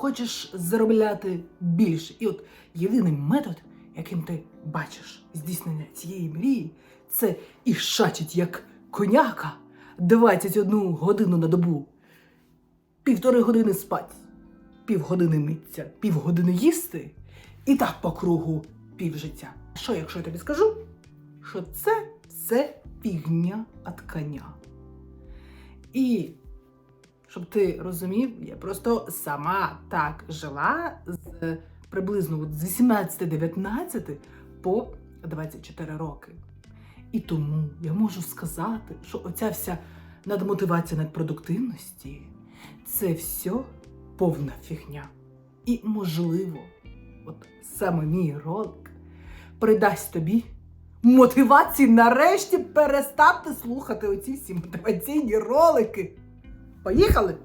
хочеш заробляти більше. І от єдиний метод, яким ти бачиш здійснення цієї мрії, це і шачить як коняка 21 годину на добу, півтори години спать, півгодини митися, півгодини їсти, і так по кругу півжиття. Що, якщо я тобі скажу, що це все фігня от коня. І щоб ти розумів, я просто сама так жила з приблизно з 18-19 по 24 роки. І тому я можу сказати, що оця вся надмотивація надпродуктивності це все повна фігня. І можливо, от саме мій ролик придасть тобі мотивації нарешті перестати слухати оці всі мотиваційні ролики. Поїхали!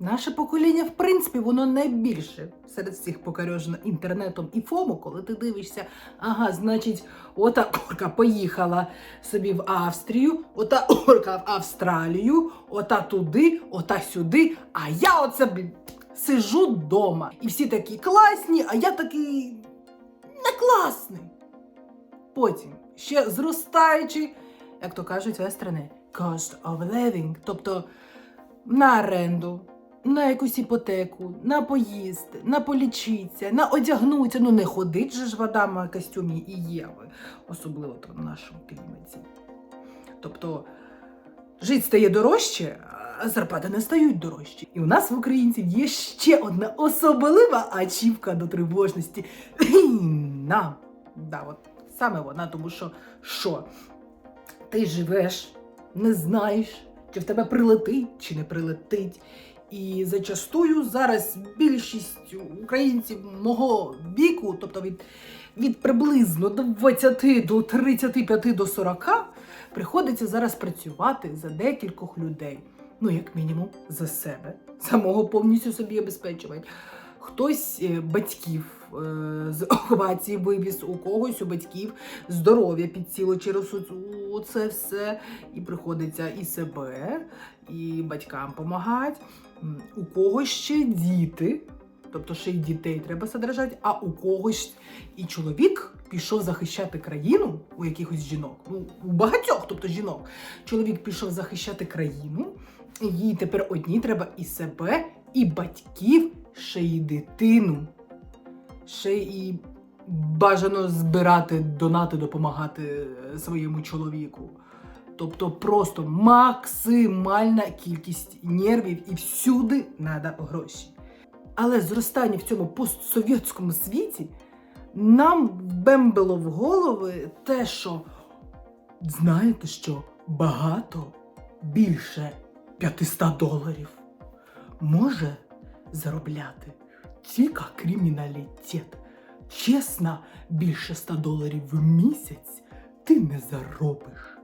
Наше покоління, в принципі, воно найбільше серед всіх покорежено інтернетом і фому, коли ти дивишся, ага, значить, ота орка поїхала собі в Австрію, ота орка в Австралію, ота туди, ота сюди, а я оце блін, сижу вдома. І всі такі класні, а я такий не класний. Потім ще зростаючи, як то кажуть вестерни, cost of living, тобто на оренду, на якусь іпотеку, на поїсти, на полічитися, на одягнутися. Ну не ходить же ж в Адама костюмі і Єви, особливо то в нашому кліматі. Тобто жити стає дорожче, а зарплати не стають дорожчі. І у нас в українців є ще одна особлива ачівка до тривожності. Війна. Да, от саме вона, тому що що? Ти живеш, не знаєш, чи в тебе прилетить, чи не прилетить. І зачастую зараз більшість українців мого віку, тобто від, від приблизно 20 до 35 до 40, приходиться зараз працювати за декількох людей. Ну, як мінімум, за себе, самого повністю собі обезпечувати. Хтось е, батьків з окупації вивіз, у когось у батьків здоров'я підсіло через це все. І приходиться і себе, і батькам допомагати. У когось ще діти, тобто ще й дітей треба содержати, а у когось і чоловік пішов захищати країну у якихось жінок. Ну, у багатьох, тобто жінок. Чоловік пішов захищати країну, їй тепер одній треба і себе, і батьків, ще й дитину. Ще і бажано збирати донати, допомагати е, своєму чоловіку. Тобто просто максимальна кількість нервів і всюди треба гроші. Але зростання в цьому постсовєтському світі нам вбембило в голови те, що знаєте що, багато більше 500 доларів може заробляти тільки криміналітет. Чесно, більше 100 доларів в місяць ти не заробиш.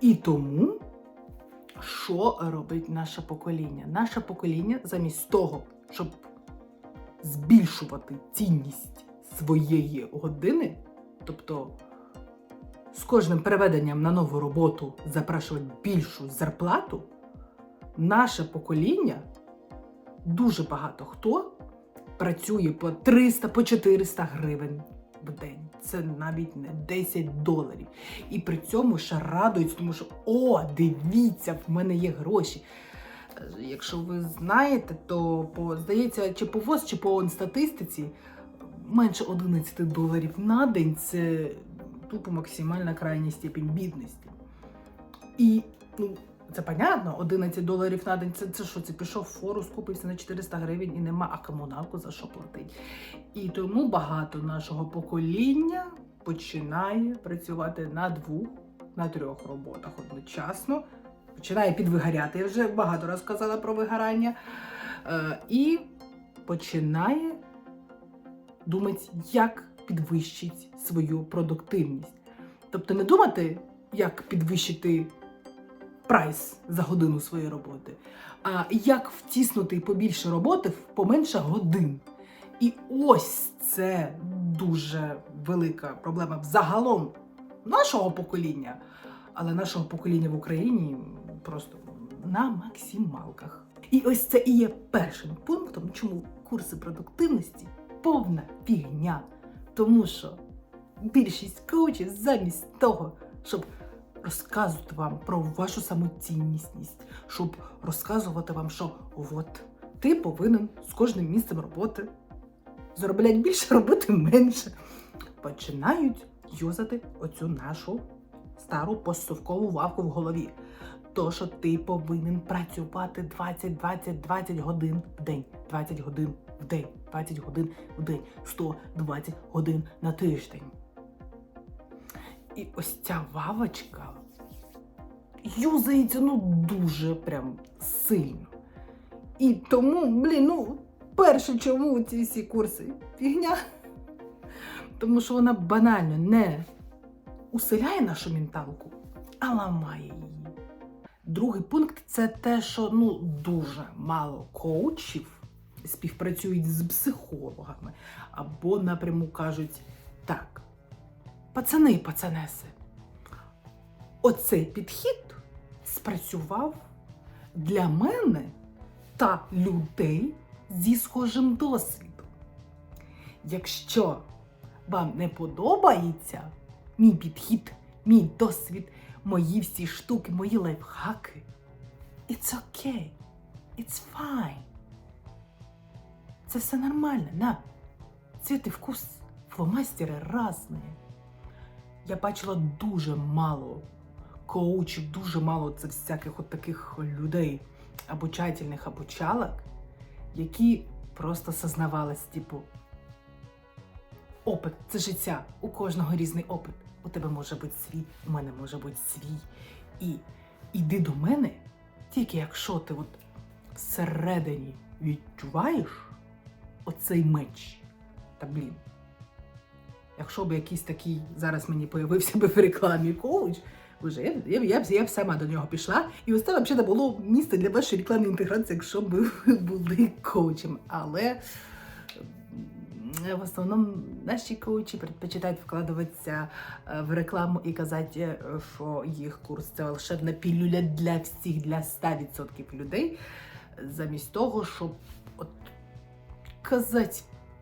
І тому, що робить наше покоління? Наше покоління замість того, щоб збільшувати цінність своєї години, тобто з кожним переведенням на нову роботу запрашувати більшу зарплату, наше покоління дуже багато хто працює по 300, по 400 гривень в день. Це навіть не 10 доларів. І при цьому ще радуються, тому що о, дивіться, в мене є гроші. Е, Якщо ви знаєте, то по здається, чи по ВОЗ, чи по статистиці менше 11 доларів на день це тупо максимальна крайня степінь бідності. І ну, це понятно, 11 доларів на день це, це що? Це пішов фору, скупився на 400 гривень і нема, а комуналку за що платить. І тому багато нашого покоління починає працювати на двох, на трьох роботах одночасно. Починає підвигоряти. Я вже багато разів казала про вигорання. Е, і починає думати, як підвищити свою продуктивність. Тобто не думати, як підвищити прайс за годину своєї роботи, а як втіснути побільше роботи в поменше годин. І ось це дуже велика проблема взагалом нашого покоління, але нашого покоління в Україні просто на максималках. І ось це і є першим пунктом чому курси продуктивності повна фігня. Тому що більшість коучів замість того, щоб розказувати вам про вашу самоцінність, щоб розказувати вам, що от ти повинен з кожним місцем роботи заробляти більше, робити менше. Починають юзати оцю нашу стару постсовкову вавку в голові. То, що ти повинен працювати 20, 20, 20 годин в день, 20 годин в день, 20 годин в день, 120 годин на тиждень. І ось ця вавочка юзається ну дуже прям сильно. І тому, блін, ну, перше, чому ці всі курси фігня. Тому що вона банально не усиляє нашу менталку, а ламає її. Другий пункт це те, що ну дуже мало коучів співпрацюють з психологами або напряму кажуть так, пацани і пацанеси, оцей підхід спрацював для мене та людей зі схожим досвідом. Якщо вам не подобається мій підхід, мій досвід, мої всі штуки, мої лайфхаки, it's okay, it's fine. Це все нормально, на. Цвіт і вкус фломастери різні. Я бачила дуже мало коучів, дуже мало це всяких от таких людей, обучательних обучалок, які просто сознавались, типу, опит це життя. У кожного різний опит. У тебе може бути свій, у мене може бути свій. І іди до мене, тільки якщо ти от всередині відчуваєш оцей меч. Та блін. Якщо б якийсь такий зараз мені появився би в рекламі коуч, Боже, я, б- я, я, я б сама до нього пішла. І ось це взагалі було місце для вашої рекламної інтеграції, якщо б ви були коучем. Але в основному наші коучі предпочитають вкладатися е, в рекламу і казати, е, що їх курс це волшебна пілюля для всіх, для 100% людей, замість того, щоб от казати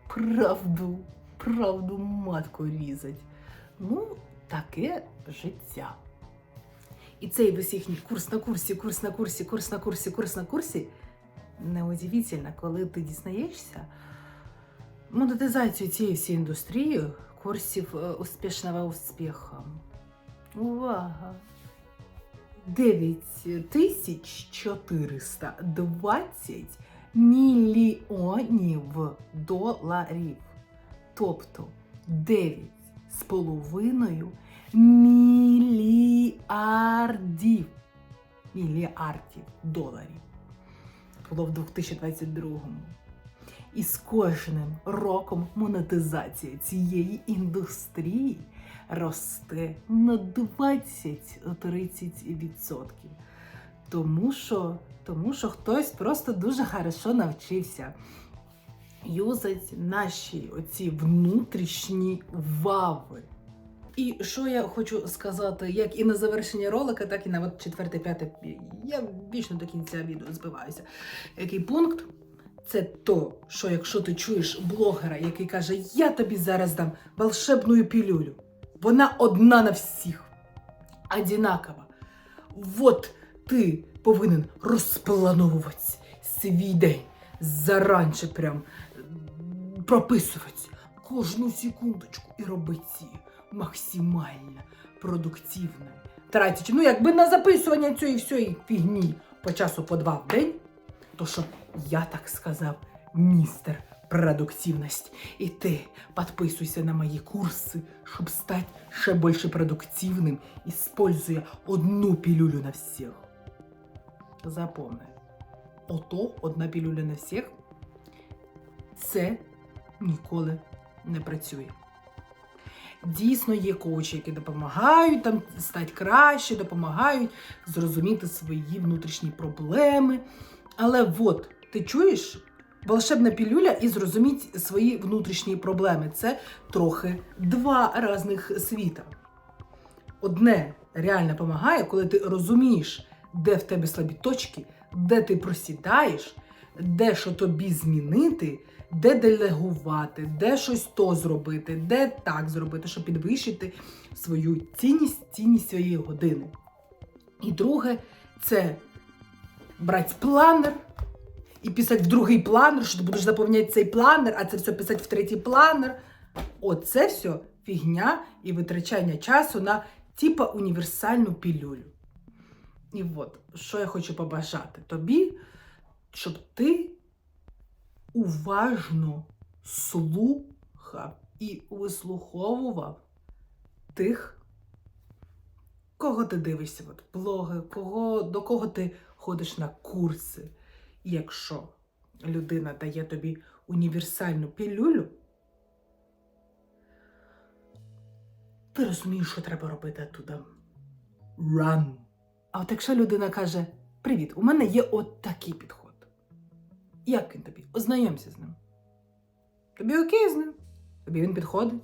правду, правду матку різать. Ну, таке життя. І цей весь їхній курс на курсі, курс на курсі, курс на курсі, курс на курсі. Неудивительно, коли ти дізнаєшся монетизацію цієї всієї індустрії курсів е, успішного успіху. Увага! 9420 мільйонів доларів. Тобто 9,5 мільярдів мільярдів доларів було в 2022-му. І з кожним роком монетизація цієї індустрії росте на 20-30%. Тому що, тому що хтось просто дуже хорошо навчився юзати наші оці внутрішні вави. І що я хочу сказати, як і на завершення ролика, так і на от четверте, п'яте. Я вічно до кінця відео збиваюся. Який пункт? Це то, що якщо ти чуєш блогера, який каже, я тобі зараз дам волшебну пілюлю, вона одна на всіх, одинакова. Вот ти повинен розплановувати свій день заранче прям прописувати кожну секундочку і робити її максимально продуктивною. Тратячи, ну якби на записування цієї всієї фігні по часу по два в день, то що я так сказав, містер продуктивність. І ти підписуйся на мої курси, щоб стати ще більше продуктивним, используя одну пілюлю на всіх. Запомни, ото одна пілюля на всіх, це ніколи не працює. Дійсно є коучі, які допомагають там стати краще, допомагають зрозуміти свої внутрішні проблеми. Але от ти чуєш волшебна пілюля і зрозуміти свої внутрішні проблеми. Це трохи два різних світа. Одне реально допомагає, коли ти розумієш, де в тебе слабі точки, де ти просідаєш, де що тобі змінити, де делегувати, де щось то зробити, де так зробити, щоб підвищити свою цінність, цінність своєї години. І друге, це брати планер і писати в другий планер, що ти будеш заповняти цей планер, а це все писати в третій планер. Оце все фігня і витрачання часу на типа універсальну пілюлю. І от, що я хочу побажати тобі, щоб ти уважно слухав і вислуховував тих, кого ти дивишся, от, блоги, кого, до кого ти ходиш на курси. Якщо людина дає тобі універсальну пілюлю, ти розумієш, що треба робити туди. Run. А от якщо людина каже: Привіт, у мене є от такий підход. Як він тобі? Ознайомся з ним. Тобі окей з ним? Тобі він підходить?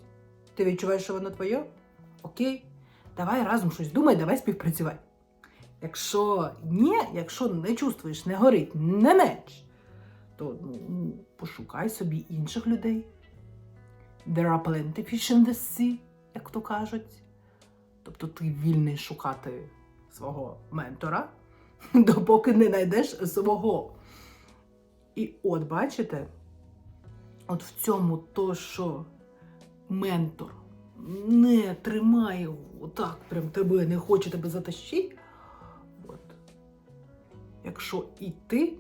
Ти відчуваєш, що воно твоє? Окей. Давай разом щось думай, давай співпрацювай. Якщо ні, якщо не чувствуєш, не горить, не меч, то ну, пошукай собі інших людей. There are plenty fish in the sea, як то кажуть. Тобто ти вільний шукати свого ментора, допоки не знайдеш свого. І от бачите, от в цьому то, що ментор не тримає отак, прям тебе, не хоче тебе затащити. От. Якщо іти,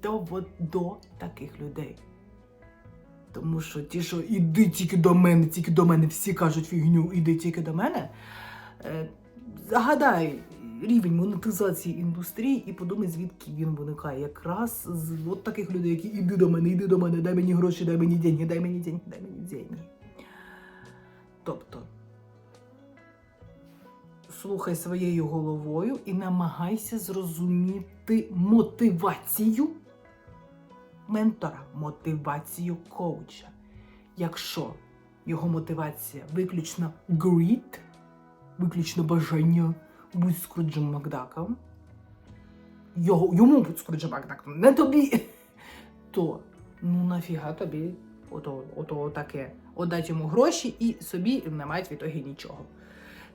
то от до таких людей. Тому що ті, що іди тільки до мене, тільки до мене, всі кажуть фігню, іди тільки до мене. Е, загадай рівень монетизації індустрії і подумай, звідки він виникає. Якраз з от таких людей, які іди до мене, іди до мене, дай мені гроші, дай мені деньги, дай мені деньги, дай мені деньги. Тобто слухай своєю головою і намагайся зрозуміти мотивацію ментора, мотивацію коуча. Якщо його мотивація виключно greed, виключно бажання бути Скруджем Макдаком, його, йому бути Скруджем Макдаком, не тобі, то ну нафіга тобі ото, ото таке. Отдати йому гроші і собі не мають в ітогі нічого.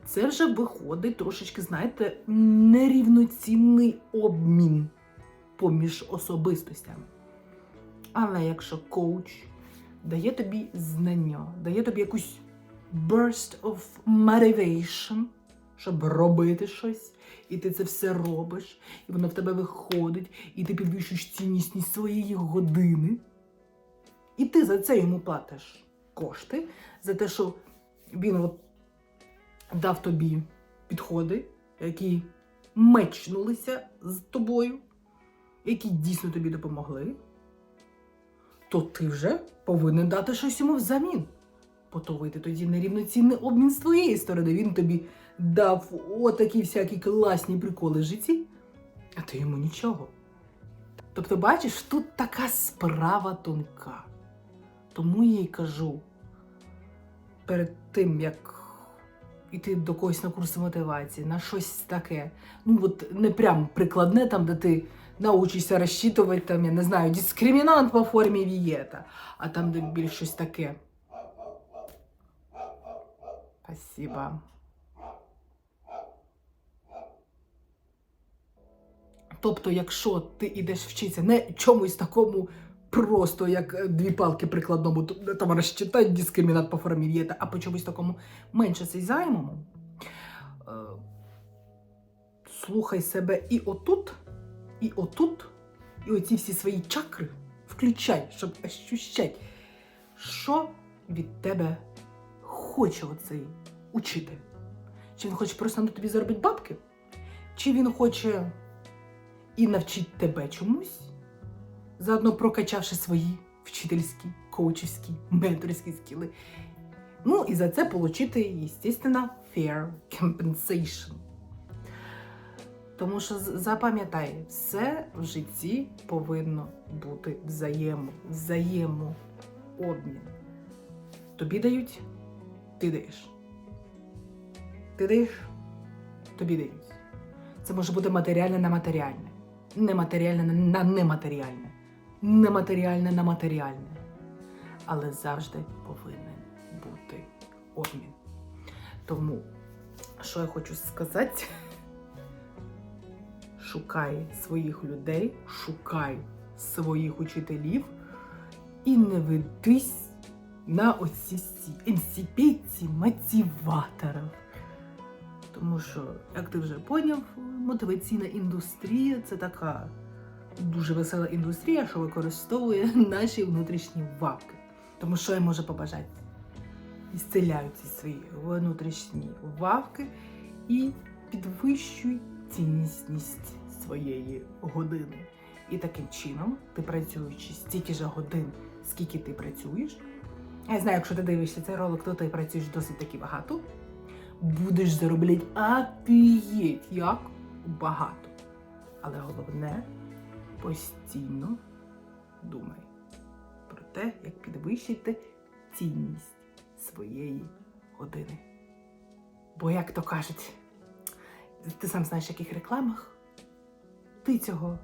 Це вже виходить трошечки, знаєте, нерівноцінний обмін поміж особистостями. Але якщо коуч дає тобі знання, дає тобі якусь burst of motivation, щоб робити щось, і ти це все робиш, і воно в тебе виходить, і ти підвищуєш цінність своєї години, і ти за це йому платиш кошти, за те, що він от дав тобі підходи, які мечнулися з тобою, які дійсно тобі допомогли, то ти вже повинен дати щось йому взамін. Бо то вийде тоді нерівноцінний обмін з твоєї сторони. Він тобі дав отакі всякі класні приколи в житті, а ти йому нічого. Тобто, бачиш, тут така справа тонка. Тому я й кажу, перед тим, як іти до когось на курси мотивації, на щось таке. Ну, от не прям прикладне, там, де ти научишся розчитувати, там, я не знаю, дискримінант по формі вієта, а там, де більш щось таке. Спасибо. Тобто, якщо ти йдеш вчитися не чомусь такому просто, як е, дві палки прикладному, то- там розчитати дискримінат по формі вієта, а по чомусь такому менше займому, е, слухай себе і отут, і отут, і оці всі свої чакри включай, щоб ощущати, що від тебе хоче оцей учитель. Чи він хоче просто на тобі заробити бабки? Чи він хоче і навчить тебе чомусь, заодно прокачавши свої вчительські, коучівські, менторські скіли. Ну і за це отримати, звісно, fair compensation. Тому що запам'ятай, все в житті повинно бути взаємо, взаємообмін. Тобі дають, ти даєш. Ти даєш, тобі дають. Це може бути матеріальне на матеріальне, нематеріальне на нематеріальне. нематеріальне на матеріальне. Але завжди повинен бути обмін. Тому, що я хочу сказати, шукай своїх людей, шукай своїх учителів і не ведись на оці всі енципеції мотиваторів. Тому що, як ти вже поняв, мотиваційна індустрія це така дуже весела індустрія, що використовує наші внутрішні вавки. Тому що я можу побажати? Ісцеляй ці свої внутрішні вавки і підвищуй цінність своєї години. І таким чином, ти працюючи стільки ж годин, скільки ти працюєш. Я знаю, якщо ти дивишся цей ролик, то ти працюєш досить таки багато. Будеш заробляти апієть, як багато. Але головне постійно думай про те, як підвищити цінність своєї години. Бо, як то кажуть, ти сам знаєш, в яких рекламах ти цього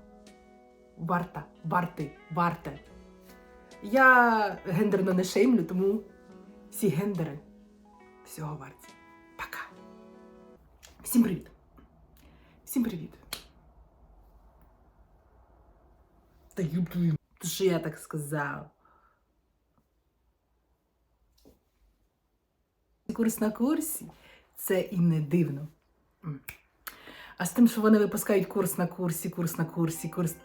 варта, варти, варте. Я гендерно не шеймлю, тому всі гендери всього варті. Всім привіт. Всім привіт. Та юблю. То що я так сказав? Курс на курсі це і не дивно. А з тим, що вони випускають курс на курсі, курс на курсі, курс